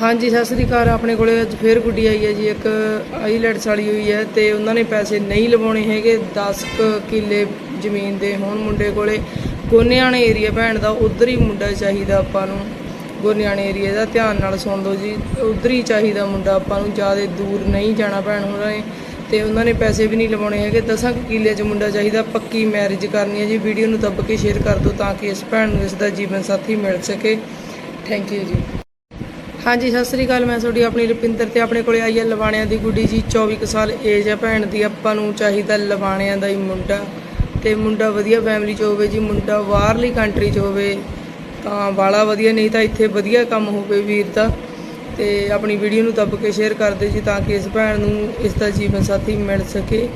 ਹਾਂਜੀ, ਸਤਿ ਸ੍ਰੀ ਅਕਾਲ। ਆਪਣੇ ਕੋਲੇ ਅੱਜ ਫੇਰ ਗੁੱਡੀ ਆਈ ਹੈ ਜੀ। ਇੱਕ ਆਈਲੈਟਸ ਵਾਲੀ ਹੋਈ ਹੈ ਤੇ ਉਹਨਾਂ ਨੇ ਪੈਸੇ ਨਹੀਂ ਲਵਾਉਣੇ ਹੈਗੇ। 10 ਕੁ ਕਿੱਲੇ ਜ਼ਮੀਨ ਦੇ ਹੁਣ ਮੁੰਡੇ ਕੋਲੇ। ਗੋਨਿਆਣੇ ਏਰੀਆ ਭੈਣ ਦਾ ਉਧਰ ਹੀ ਮੁੰਡਾ ਚਾਹੀਦਾ ਆਪਾਂ ਨੂੰ। ਗੋਨਿਆਣੇ ਏਰੀਆ ਦਾ ਧਿਆਨ ਨਾਲ ਸੁਣ ਲਓ ਜੀ। ਉਧਰ ਹੀ ਚਾਹੀਦਾ ਮੁੰਡਾ ਆਪਾਂ ਨੂੰ। ਜ਼ਿਆਦਾ ਦੂਰ ਨਹੀਂ ਜਾਣਾ ਭੈਣ ਹੋਰਾਂ ਨੇ। ਤੇ ਉਹਨਾਂ ਨੇ ਪੈਸੇ ਵੀ ਨਹੀਂ ਲਵਾਉਣੇ ਹੈਗੇ। ਦਸਾਂ ਕੁ ਕਿੱਲੇ 'ਚ ਮੁੰਡਾ ਚਾਹੀਦਾ। ਪੱਕੀ ਮੈਰਿਜ ਕਰਨੀ ਹੈ ਜੀ। ਵੀਡੀਓ ਨੂੰ ਦੱਬ ਕੇ ਸ਼ੇਅਰ ਕਰ ਦਿਓ ਤਾਂ ਕਿ ਇਸ ਭੈਣ ਨੂੰ ਇਸ ਦਾ ਜੀਵਨ ਸਾਥੀ ਮਿਲ ਸਕੇ। ਥੈਂਕ ਯੂ ਜੀ। ਹਾਂਜੀ, ਸਤਿ ਸ੍ਰੀ ਅਕਾਲ। ਮੈਂ ਤੁਹਾਡੀ ਆਪਣੀ ਰੁਪਿੰਦਰ ਤੇ ਆਪਣੇ ਕੋਲੇ ਆਈ ਹੈ, ਲਵਾਣਿਆਂ ਦੀ ਗੁੱਡੀ ਜੀ 24 ਕੁ ਸਾਲ ਏਜ ਹੈ ਭੈਣ ਦੀ। ਆਪਾਂ ਨੂੰ ਚਾਹੀਦਾ ਲਵਾਣਿਆਂ ਦਾ ਹੀ ਮੁੰਡਾ ਤੇ ਮੁੰਡਾ ਵਧੀਆ ਫੈਮਿਲੀ 'ਚ ਹੋਵੇ ਜੀ, ਮੁੰਡਾ ਬਾਹਰਲੀ ਕੰਟਰੀ 'ਚ ਹੋਵੇ ਤਾਂ ਬਾਲਾ ਵਧੀਆ, ਨਹੀਂ ਤਾਂ ਇੱਥੇ ਵਧੀਆ ਕੰਮ ਹੋਵੇ ਵੀਰ ਦਾ। ਤੇ ਆਪਣੀ ਵੀਡੀਓ ਨੂੰ ਦੱਬ ਕੇ ਸ਼ੇਅਰ ਕਰ ਦਿਓ ਜੀ ਤਾਂ ਕਿ ਇਸ ਭੈਣ ਨੂੰ ਇਸ ਦਾ ਜੀਵਨ ਸਾਥੀ ਮਿਲ ਸਕੇ।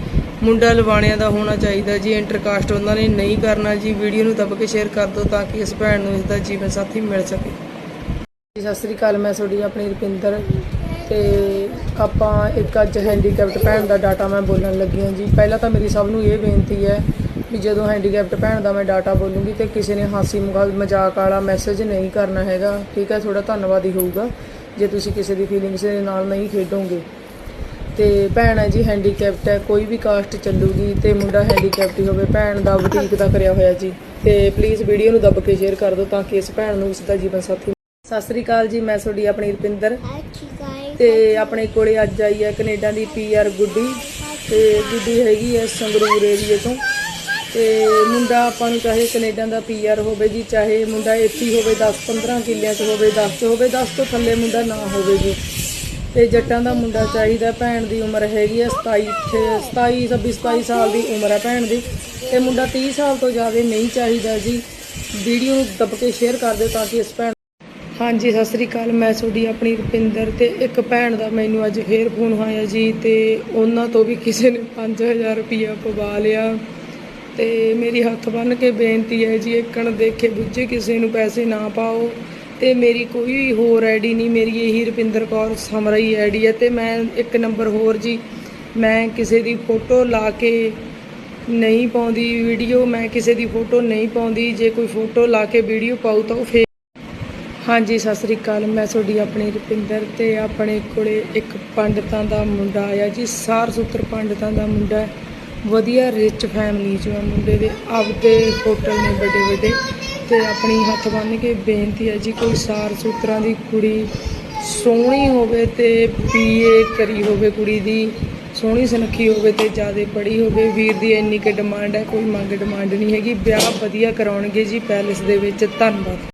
ਮੁੰਡਾ ਲਵਾਣਿਆਂ ਦਾ ਹੋਣਾ ਚਾਹੀਦਾ ਜੀ ਇੰਟਰਕਾਸਟ ਉਹਨਾਂ ਨੇ ਨਹੀਂ ਕਰਨਾ ਜੀ। ਵੀਡੀਓ ਨੂੰ ਦੱਬ ਕੇ ਸ਼ੇਅਰ ਕਰ ਦਿਓ ਤਾਂ ਕਿ ਇਸ ਭੈਣ ਨੂੰ ਇਸ ਦਾ ਜੀਵਨ ਸਾਥੀ ਮਿਲ ਸਕੇ। ਸਤਿ ਸ੍ਰੀ ਅਕਾਲ, ਮੈਂ ਤੁਹਾਡੀ ਆਪਣੀ ਰੁਪਿੰਦਰ ਤੇ ਆਪਾਂ ਇੱਕ ਅੱਜ ਹੈਂਡੀਕੈਪਟ ਭੈਣ ਦਾ ਡਾਟਾ ਮੈਂ ਬੋਲਣ ਲੱਗੀ ਹਾਂ ਜੀ। ਪਹਿਲਾਂ ਤਾਂ ਮੇਰੀ ਸਭ ਨੂੰ ਇਹ ਬੇਨਤੀ ਹੈ ਵੀ ਜਦੋਂ ਹੈਂਡੀਕੈਪਟ ਭੈਣ ਦਾ ਮੈਂ ਡਾਟਾ ਬੋਲੂੰਗੀ ਤੇ ਕਿਸੇ ਨੇ ਹਾਸੀ ਮਜ਼ਾਕ ਵਾਲਾ ਮੈਸੇਜ ਨਹੀਂ ਕਰਨਾ ਹੈਗਾ। ਠੀਕ ਹੈ ਥੋੜਾ ਧੰਨਵਾਦੀ ਹੋਊਗਾ ਜੇ ਤੁਸੀਂ ਕਿਸੇ ਦੀ ਫੀਲਿੰਗਸ ਦੇ ਨਾਲ ਨਹੀਂ ਖੇਡੋਗੇ। ਤੇ ਭੈਣ ਹੈ ਜੀ ਹੈਂਡੀਕੈਪਟ ਹੈ, ਕੋਈ ਵੀ ਕਾਸਟ ਚੱਲੂਗੀ ਤੇ ਮੁੰਡਾ ਹੈਂਡੀਕੈਪਟ ਹੀ ਹੋਵੇ, ਭੈਣ ਦਾ ਬੁਟੀਕ ਦਾ ਕਰਿਆ ਹੋਇਆ ਜੀ। ਤੇ ਪਲੀਜ਼ ਵੀਡੀਓ ਨੂੰ ਦੱਬ ਕੇ ਸ਼ੇਅਰ ਕਰ ਦਿਓ ਤਾਂ ਕਿ ਇਸ ਭੈਣ ਨੂੰ ਇਸ ਦਾ ਜੀਵਨ ਸਾਥੀ ਸਤਿ ਸ੍ਰੀ ਅਕਾਲ ਜੀ, ਮੈਂ ਤੁਹਾਡੀ ਆਪਣੀ ਰੁਪਿੰਦਰ। ਤੇ ਆਪਣੇ ਕੋਲੇ ਅੱਜ ਆਈ ਹੈ ਕੈਨੇਡਾ ਦੀ ਪੀਆਰ ਗੁੱਡੀ। ਤੇ ਗੁੱਡੀ ਹੈਗੀ ਹੈ ਸੰਗਰੂਰ ਏਰੀਏ ਤੋਂ। ਤੇ ਮੁੰਡਾ ਆਪਾਂ ਨੂੰ ਚਾਹੇ ਕੈਨੇਡਾ ਦਾ ਪੀਆਰ ਹੋਵੇ ਜੀ, ਚਾਹੇ ਮੁੰਡਾ ਇੱਥੇ ਹੋਵੇ 10 15 ਕਿੱਲਿਆਂ 'ਚ ਹੋਵੇ 10 'ਚ ਹੋਵੇ 10 ਤੋਂ ਥੱਲੇ ਮੁੰਡਾ ਨਾ ਹੋਵੇ ਜੀ। ਤੇ ਜੱਟਾਂ ਦਾ ਮੁੰਡਾ ਚਾਹੀਦਾ, ਭੈਣ ਦੀ ਉਮਰ ਹੈਗੀ ਹੈ 27 27 26 27 ਸਾਲ ਦੀ ਉਮਰ ਹੈ ਭੈਣ ਦੀ। ਤੇ ਮੁੰਡਾ 30 ਸਾਲ ਤੋਂ ਜ਼ਿਆਦਾ ਨਹੀਂ ਚਾਹੀਦਾ ਜੀ। ਵੀਡੀਓ ਨੂੰ ਦੱਬ ਕੇ ਸ਼ੇਅਰ ਕਰ ਦਿਓ ਤਾਂ ਕਿ ਇਸ ਭੈਣ ਹਾਂਜੀ, ਸਤਿ ਸ੍ਰੀ ਅਕਾਲ। ਮੈਂ ਤੁਹਾਡੀ ਆਪਣੀ ਰੁਪਿੰਦਰ ਤੇ ਇੱਕ ਭੈਣ ਦਾ ਮੈਨੂੰ ਅੱਜ ਫੇਰ ਫੋਨ ਆਇਆ ਜੀ ਤੇ ਉਹਨਾਂ ਤੋਂ ਵੀ ਕਿਸੇ ਨੇ 5000 ਰੁਪਇਆ ਪਵਾ ਲਿਆ ਤੇ ਮੇਰੀ ਹੱਥ ਬੰਨ ਕੇ ਬੇਨਤੀ ਹੈ ਜੀ, ਇੱਕਣ ਦੇਖੇ ਬੁੱਝੇ ਕਿਸੇ ਨੂੰ ਪੈਸੇ ਨਾ ਪਾਓ ਤੇ ਮੇਰੀ ਕੋਈ ਹੋਰ ਆਈਡੀ ਨਹੀਂ, ਮੇਰੀ ਇਹੀ ਰੁਪਿੰਦਰ ਕੌਰ ਸਮਰਾਈ ਹੀ ਆਈਡੀ ਹੈ ਤੇ ਮੈਂ ਇੱਕ ਨੰਬਰ ਹੋਰ ਜੀ, ਮੈਂ ਕਿਸੇ ਦੀ ਫੋਟੋ ਲਾ ਕੇ ਨਹੀਂ ਪਾਉਂਦੀ ਵੀਡੀਓ, ਮੈਂ ਕਿਸੇ ਦੀ ਫੋਟੋ ਨਹੀਂ ਪਾਉਂਦੀ, ਜੇ ਕੋਈ ਫੋਟੋ ਲਾ ਕੇ ਵੀਡੀਓ ਪਾਉ ਤਾਂ ਉਹ ਫੇਕ ਹਾਂਜੀ, ਸਤਿ ਸ੍ਰੀ ਅਕਾਲ। ਮੈਂ ਤੁਹਾਡੀ ਆਪਣੀ ਰੁਪਿੰਦਰ ਤੇ ਆਪਣੇ ਕੋਲੇ ਇੱਕ ਪੰਡਤਾਂ ਦਾ ਮੁੰਡਾ ਆਇਆ ਜੀ। ਸਾਰ ਸੂਤਰ ਪੰਡਤਾਂ ਦਾ ਮੁੰਡਾ ਵਧੀਆ ਰਿਚ ਫੈਮਿਲੀ ਚੋਂ ਆ ਮੁੰਡੇ ਦੇ ਆਪਦੇ ਹੋਟਲ ਨੇ ਵੱਡੇ ਵੱਡੇ ਤੇ ਆਪਣੀ ਹੱਥ ਬੰਨ੍ਹ ਕੇ ਬੇਨਤੀ ਹੈ ਜੀ, ਕੋਈ ਸਾਰ ਸੂਤਰਾਂ ਦੀ ਕੁੜੀ ਸੋਹਣੀ ਹੋਵੇ ਤੇ ਬੀਏ ਕਰੀ ਹੋਵੇ, ਕੁੜੀ ਦੀ ਸੋਹਣੀ ਸੁਨੱਖੀ ਹੋਵੇ ਤੇ ਜ਼ਿਆਦਾ ਪੜ੍ਹੀ ਹੋਵੇ। ਵੀਰ ਦੀ ਇੰਨੀ ਕੁ ਡਿਮਾਂਡ ਹੈ, ਕੋਈ ਮੰਗ ਡਿਮਾਂਡ ਨਹੀਂ ਹੈਗੀ। ਵਿਆਹ ਵਧੀਆ ਕਰਾਉਣਗੇ ਜੀ ਪੈਲਸ ਦੇ ਵਿੱਚ। ਧੰਨਵਾਦ।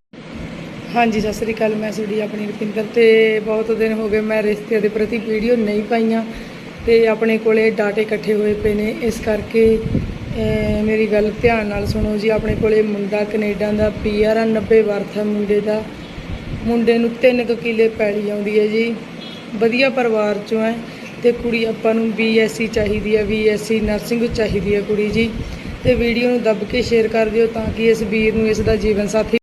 ਹਾਂਜੀ, ਸਤਿ ਸ੍ਰੀ ਅਕਾਲ, ਮੈਂ ਤੁਹਾਡੀ ਆਪਣੀ ਰੁਪਿੰਦਰ ਤੇ ਬਹੁਤ ਦਿਨ ਹੋ ਗਏ ਮੈਂ ਰਿਸ਼ਤੇ ਦੇ ਪ੍ਰਤੀ ਵੀਡੀਓ ਨਹੀਂ ਪਾਈਆਂ ਤੇ ਆਪਣੇ ਕੋਲੇ ਡਾਟੇ ਇਕੱਠੇ ਹੋਏ ਪਏ ਨੇ, ਇਸ ਕਰਕੇ ਮੇਰੀ ਗੱਲ ਧਿਆਨ ਨਾਲ ਸੁਣੋ ਜੀ, ਆਪਣੇ ਕੋਲੇ ਮੁੰਡਾ ਕੈਨੇਡਾ ਦਾ ਪੀਆਰ ਆ 90 ਵਰਥ ਹੈ ਮੁੰਡੇ ਦਾ, ਮੁੰਡੇ ਨੂੰ ਤਿੰਨ ਕੁ ਕਿੱਲੇ ਪੈਲੀ ਆਉਂਦੀ ਹੈ ਜੀ, ਵਧੀਆ ਪਰਿਵਾਰ ਚੋਂ ਹੈ ਤੇ ਕੁੜੀ ਆਪਾਂ ਨੂੰ ਬੀਐਸਸੀ ਚਾਹੀਦੀ ਹੈ ਬੀਐਸਸੀ ਨਰਸਿੰਗ ਚਾਹੀਦੀ ਹੈ ਕੁੜੀ ਜੀ, ਤੇ ਵੀਡੀਓ ਨੂੰ ਦੱਬ ਕੇ ਸ਼ੇਅਰ ਕਰ ਦਿਓ ਤਾਂ ਕਿ ਇਸ ਵੀਰ ਨੂੰ ਇਸ ਦਾ ਜੀਵਨ ਸਾਥੀ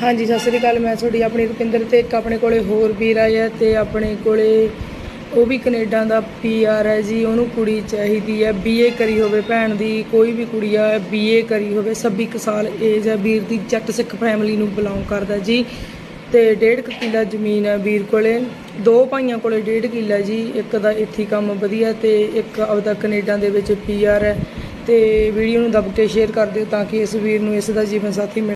ਹਾਂਜੀ, ਸਤਿ ਸ੍ਰੀ ਅਕਾਲ। ਮੈਂ ਤੁਹਾਡੀ ਆਪਣੀ ਰੁਪਿੰਦਰ ਤੇ ਇੱਕ ਆਪਣੇ ਕੋਲੇ ਹੋਰ ਵੀਰ ਆਇਆ ਤੇ ਆਪਣੇ ਕੋਲੇ ਉਹ ਵੀ ਕੈਨੇਡਾ ਦਾ ਪੀਆਰ ਹੈ ਜੀ, ਉਹਨੂੰ ਕੁੜੀ ਚਾਹੀਦੀ ਹੈ। ਬੀਏ ਕਰੀ ਹੋਵੇ ਭੈਣ ਦੀ, ਕੋਈ ਵੀ ਕੁੜੀ ਆ ਬੀਏ ਕਰੀ ਹੋਵੇ 26 ਕੁ ਸਾਲ ਏਜ ਹੈ। ਵੀਰ ਦੀ ਜੱਟ ਸਿੱਖ ਫੈਮਿਲੀ ਨੂੰ ਬਿਲੋਂਗ ਕਰਦਾ ਜੀ ਤੇ ਡੇਢ ਕੁ ਕਿੱਲਾ ਜ਼ਮੀਨ ਹੈ ਵੀਰ ਕੋਲੇ। ਦੋ ਭਾਈਆਂ ਕੋਲੇ ਡੇਢ ਕਿੱਲਾ ਜੀ, ਇੱਕ ਦਾ ਇੱਥੇ ਕੰਮ ਵਧੀਆ ਤੇ ਇੱਕ ਆਪਦਾ ਕੈਨੇਡਾ ਦੇ ਵਿੱਚ ਪੀਆਰ ਹੈ। ਤੇ ਵੀਡੀਓ ਨੂੰ ਦੱਬ ਕੇ ਸ਼ੇਅਰ ਕਰ ਦਿਓ ਤਾਂ ਕਿ ਇਸ ਵੀਰ ਨੂੰ ਇਸ ਦਾ ਜੀਵਨ ਸਾਥੀ ਮਿਲ